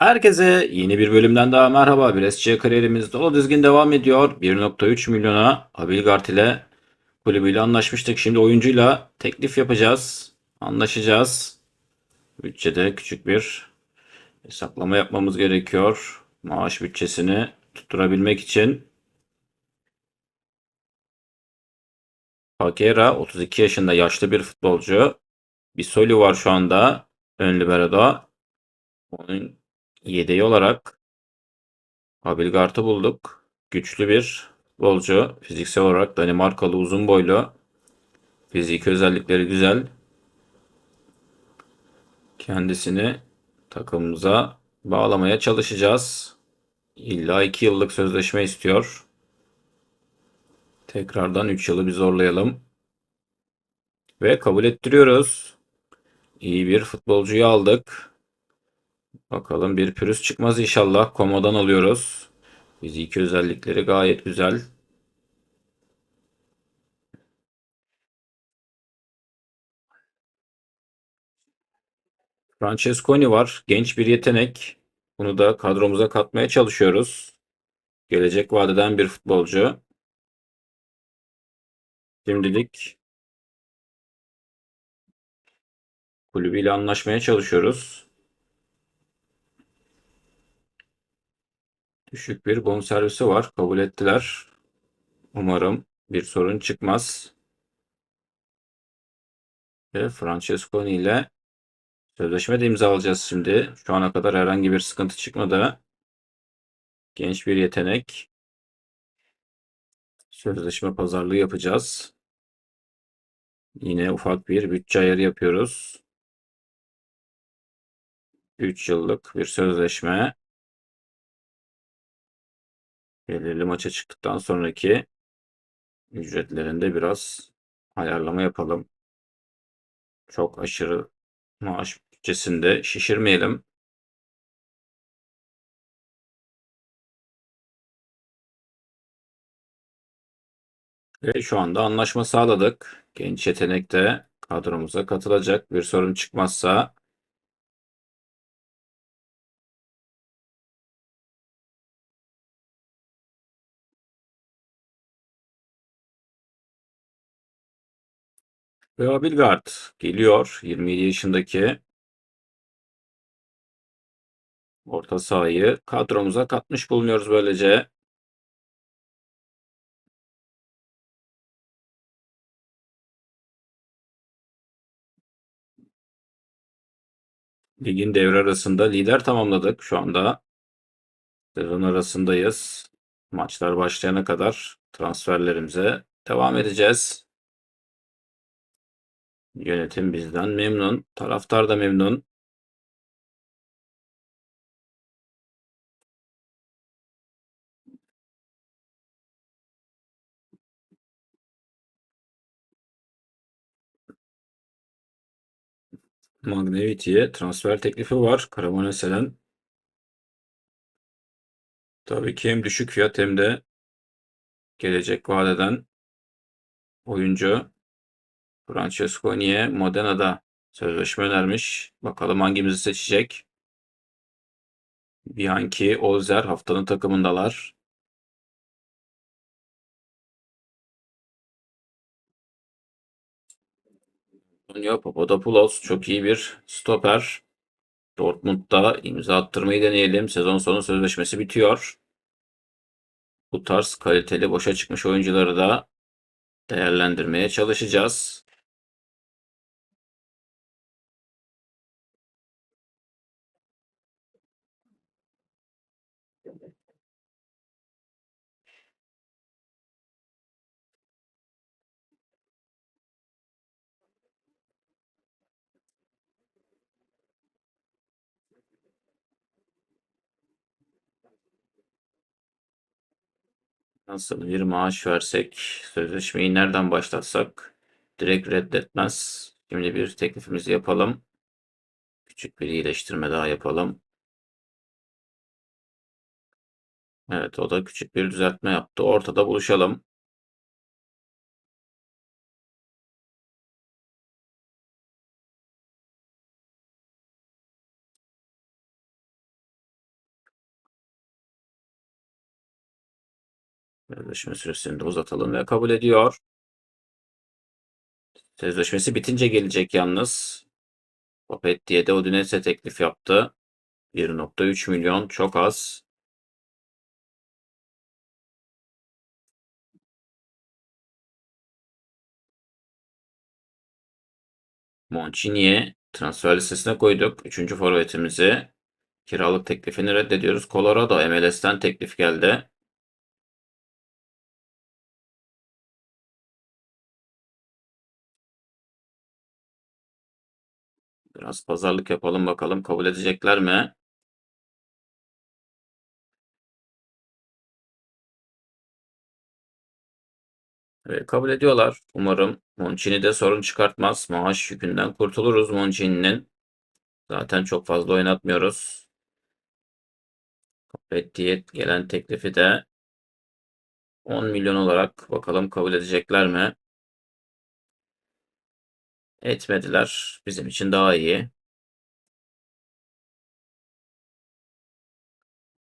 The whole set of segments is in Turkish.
Herkese yeni bir bölümden daha merhaba. Brescia kariyerimiz dolu dizgin devam ediyor. 1.3 milyona Abilgart ile kulübüyle anlaşmıştık. Şimdi oyuncuyla teklif yapacağız. Anlaşacağız. Bütçede küçük bir hesaplama yapmamız gerekiyor. Maaş bütçesini tutturabilmek için. Pakera 32 yaşında yaşlı bir futbolcu. Bisoli var şu anda ön libero'da. Onun yedeği olarak Abilgart'ı bulduk. Güçlü bir futbolcu. Fiziksel olarak Danimarkalı uzun boylu. Fiziki özellikleri güzel. Kendisini takımımıza bağlamaya çalışacağız. İlla 2 yıllık sözleşme istiyor. Tekrardan 3 yılı bir zorlayalım. Ve kabul ettiriyoruz. İyi bir futbolcuyu aldık. Bakalım bir pürüz çıkmaz inşallah. Komodan alıyoruz. Fiziki özellikleri gayet güzel. Francesconi var. Genç bir yetenek. Bunu da kadromuza katmaya çalışıyoruz. Gelecek vadeden bir futbolcu. Şimdilik kulübüyle anlaşmaya çalışıyoruz. Düşük bir bonservisi var. Kabul ettiler. Umarım bir sorun çıkmaz. Ve Francesconi ile sözleşme de imzalayacağız şimdi. Şu ana kadar herhangi bir sıkıntı çıkmadı. Genç bir yetenek. Sözleşme pazarlığı yapacağız. Yine ufak bir bütçe ayarı yapıyoruz. 3 yıllık bir sözleşme. Belirli maça çıktıktan sonraki ücretlerinde biraz ayarlama yapalım. Çok aşırı maaş bütçesinde şişirmeyelim. Ve şu anda anlaşma sağladık. Genç yetenek de kadromuza katılacak. Bir sorun çıkmazsa Ve Abilgard geliyor. 27 yaşındaki orta sahayı kadromuza katmış bulunuyoruz böylece. Ligin devre arasında lider tamamladık şu anda. Sezon arasındayız. Maçlar başlayana kadar transferlerimize devam edeceğiz. Yönetim bizden memnun. Taraftar da memnun. Magneviti'ye transfer teklifi var. Karamonese'den. Tabii ki hem düşük fiyat hem de gelecek vadeden oyuncu. Francesconi'ye Modena'da sözleşme önermiş. Bakalım hangimizi seçecek. Bianchi, Olzer haftanın takımındalar. Antonio Papadopoulos çok iyi bir stoper. Dortmund'da imza attırmayı deneyelim. Sezon sonu sözleşmesi bitiyor. Bu tarz kaliteli boşa çıkmış oyuncuları da değerlendirmeye çalışacağız. Nasıl bir maaş versek, sözleşmeyi nereden başlatsak direkt reddetmez. Şimdi bir teklifimizi yapalım. Küçük bir iyileştirme daha yapalım. Evet o da küçük bir düzeltme yaptı. Ortada buluşalım. Sözleşme süresini de uzatalım ve kabul ediyor. Sözleşmesi bitince gelecek yalnız. Papetti'ye de Udinese teklif yaptı. 1.3 milyon çok az. Moncini'ye transfer listesine koyduk. Üçüncü forvetimizi. Kiralık teklifini reddediyoruz. Colorado MLS'ten teklif geldi. Biraz pazarlık yapalım bakalım kabul edecekler mi? Evet, kabul ediyorlar. Umarım Moncini de sorun çıkartmaz. Maaş yükünden kurtuluruz Moncini'nin. Zaten çok fazla oynatmıyoruz. Reddiye gelen teklifi de 10 milyon olarak bakalım kabul edecekler mi? Etmediler. Bizim için daha iyi.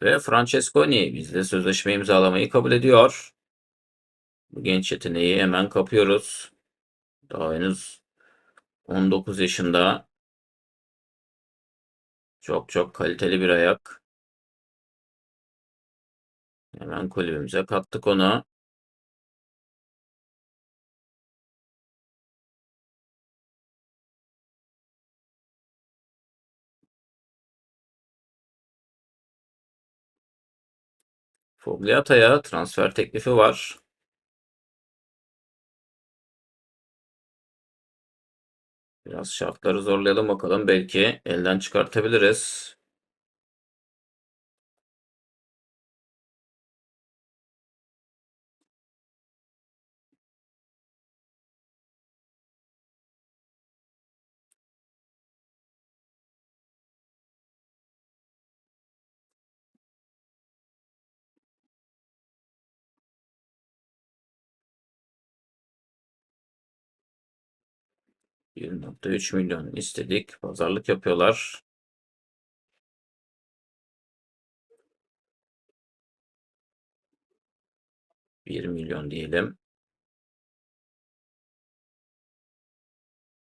Ve Francesconi bizle sözleşme imzalamayı kabul ediyor. Bu genç yeteneği hemen kapıyoruz. Daha henüz 19 yaşında. Çok çok kaliteli bir ayak. Hemen kulübümüze kattık onu. Fogliata'ya transfer teklifi var. Biraz şartları zorlayalım bakalım. Belki elden çıkartabiliriz. %1.3 milyon istedik. Pazarlık yapıyorlar. Bir milyon diyelim.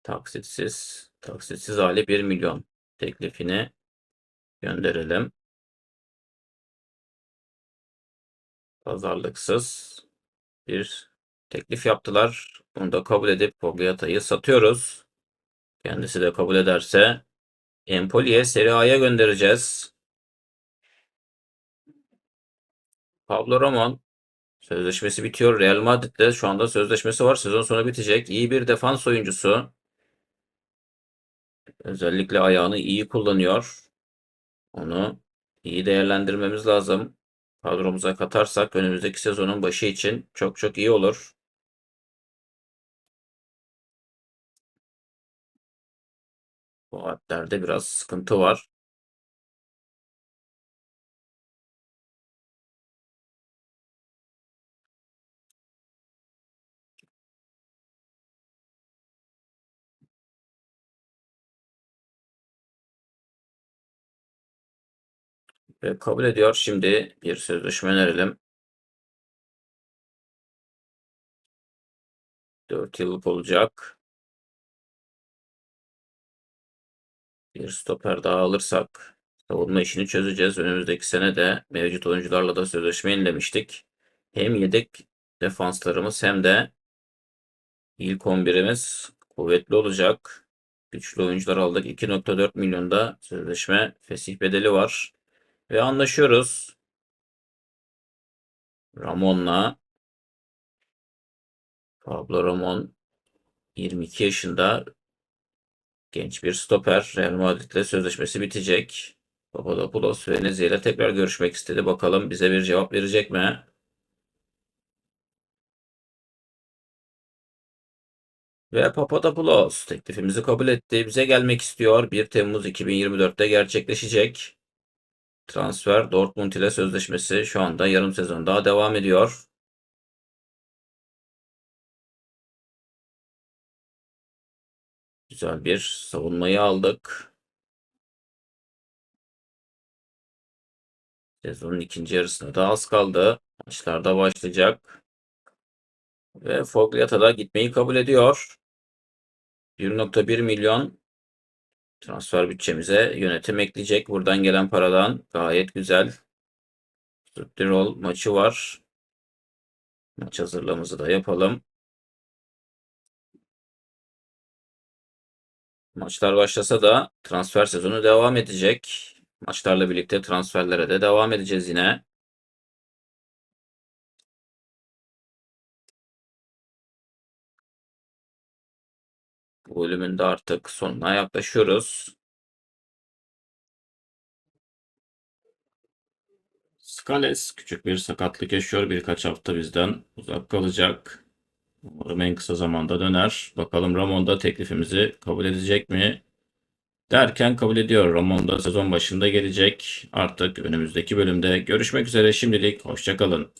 Taksitsiz. Taksitsiz hali 1 milyon teklifini gönderelim. Pazarlıksız bir teklif yaptılar. Bunu da kabul edip Fogliata'yı satıyoruz. Kendisi de kabul ederse Empoli'ye Serie A'ya göndereceğiz. Pablo Ramon sözleşmesi bitiyor. Real Madrid'de şu anda sözleşmesi var. Sezon sonu bitecek. İyi bir defans oyuncusu. Özellikle ayağını iyi kullanıyor. Onu iyi değerlendirmemiz lazım. Kadromuza katarsak önümüzdeki sezonun başı için çok çok iyi olur. Bu adlerde biraz sıkıntı var. Ve kabul ediyor. Şimdi bir sözleşme önerelim. 4 yıllık olacak. Bir stoper daha alırsak savunma işini çözeceğiz. Önümüzdeki sene de mevcut oyuncularla da sözleşme yenilemiştik. Hem yedek defanslarımız hem de ilk 11'imiz kuvvetli olacak. Güçlü oyuncular aldık. 2.4 milyonda sözleşme fesih bedeli var. Ve anlaşıyoruz. Ramon'la Pablo Ramon 22 yaşında genç bir stoper. Real Madrid'le sözleşmesi bitecek. Papadopoulos Venezia ile tekrar görüşmek istedi. Bakalım bize bir cevap verecek mi? Ve Papadopoulos teklifimizi kabul etti. Bize gelmek istiyor. 1 Temmuz 2024'te gerçekleşecek. Transfer Dortmund ile sözleşmesi şu anda yarım sezon daha devam ediyor. Güzel bir savunmayı aldık. Sezonun ikinci yarısına da az kaldı. Maçlar da başlayacak. Ve Fogliata da gitmeyi kabul ediyor. 1.1 milyon transfer bütçemize yönetim ekleyecek. Buradan gelen paradan gayet güzel. Süttirol maçı var. Maç hazırlığımızı da yapalım. Maçlar başlasa da transfer sezonu devam edecek. Maçlarla birlikte transferlere de devam edeceğiz yine. Bu bölümün de artık sonuna yaklaşıyoruz. Skales küçük bir sakatlık yaşıyor. Birkaç hafta bizden uzak kalacak. Umarım en kısa zamanda döner. Bakalım Ramon da teklifimizi kabul edecek mi? Derken kabul ediyor. Ramon da sezon başında gelecek. Artık önümüzdeki bölümde görüşmek üzere. Şimdilik hoşçakalın.